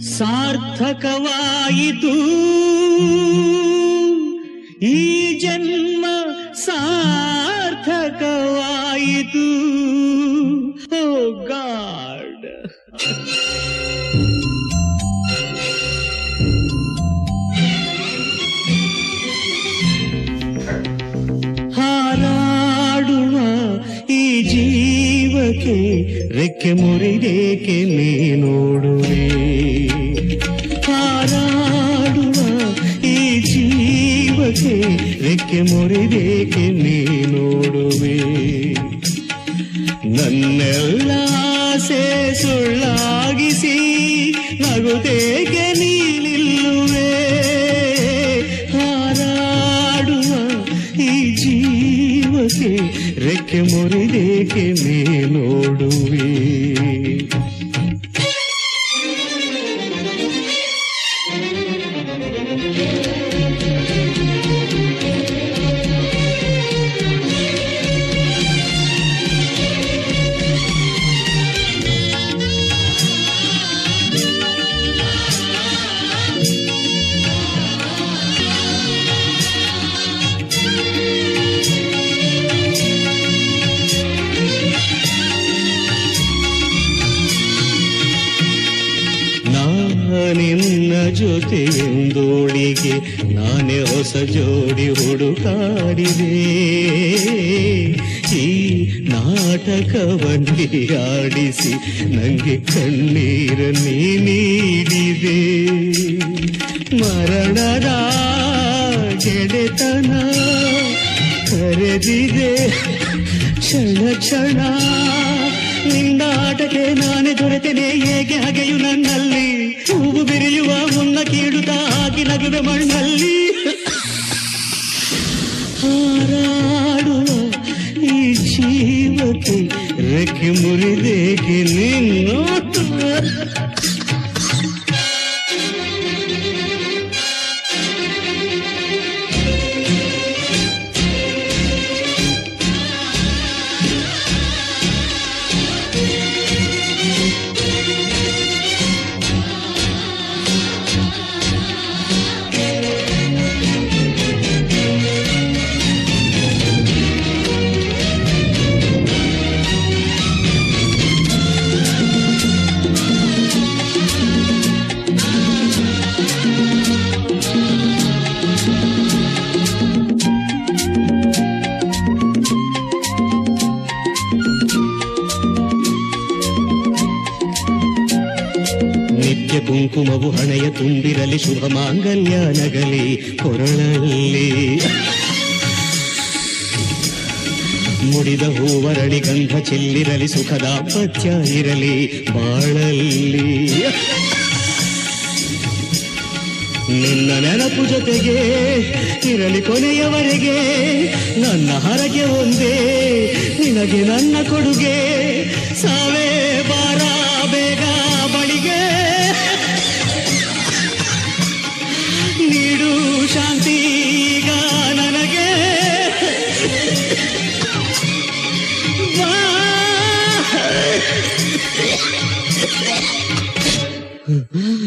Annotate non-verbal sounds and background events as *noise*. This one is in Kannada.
ಸಾರ್ಥಕವಾಯಿತು. ಈ ಜನ್ಮ ಸಾರ್ಥಕವಾಯಿತು. Oh God. ಹಾರಾಡುವ ಈ ಜೀವಕ್ಕೆ ರೆಕ್ಕೆ ಮುರಿದೇಕೆ ನೋಡುವೆ ಹಾರಾಡುವ ಈ ಜೀವಕ್ಕೆ ರೆಕ್ಕೆ ಮುರಿದೇಕೆ ನೋಡುವೆ ನನ್ನೆಲ್ಲ ಆಸೆ ಸುಳ್ಳಾಗಿಸಿ ನಗುತ್ತೇಕೆ ರೆಕ್ಕೆ ಮುರಿದೇಕೆ ನಿನ್ನ ಜೊತೆ ಎಂದೋಳಿಗೆ ನಾನೇ ಹೊಸ ಜೋಡಿ ಹುಡುಕಾಡಿದೆ. ಈ ನಾಟಕವನ್ನೇ ಆಡಿಸಿ ನನಗೆ ಕಣ್ಣೀರ ನೀಡಿದೆ. ಮರಣದ ಗೆಳೆತನ ಕರೆದಿದೆ. ಕ್ಷಣ ಕ್ಷಣ ನಿಂದಾಟಕ್ಕೆ ನಾನೇ ದೊರೆತೇನೆ ಹೇಗೆ ಹಾಗೆಯು ನನ್ನಲ್ಲಿ ಹೂವು ಬಿರಿಯುವ ಮುನ್ನ ಕೀಳುತ್ತಾ ಹಾಕಿ ನಗುವೆ ಮಣ್ಣಲ್ಲಿ ಹಾರಾಡುವ ಈ ಜೀವಕ್ಕೆ ರೆಕ್ಕೆ ಮುರಿದೇಕೆ ನಿನ್ನ ನಿತ್ಯ ಕುಂಕುಮವು ಹಣೆಯ ತುಂಬಿರಲಿ ಶುಭ ಮಾಂಗಲ್ಯ ನಗಲಿ ಕೊರಳಲ್ಲಿ. ಮುಡಿದ ಹೂವರಳಿ ಗಂಧ ಚೆಲ್ಲಿರಲಿ ಸುಖದ ಪತ್ಯ ಇರಲಿ ಬಾಳಲ್ಲಿ. ನಿನ್ನ ನೆನಪು ಜೊತೆಗೆ ಇರಲಿ ಕೊನೆಯವರೆಗೆ ನನ್ನ ಹರಗೆ ಒಂದೇ, ನಿನಗೆ ನನ್ನ ಕೊಡುಗೆ ಸಾವೇ ಬಾರ Mm-hmm. *laughs*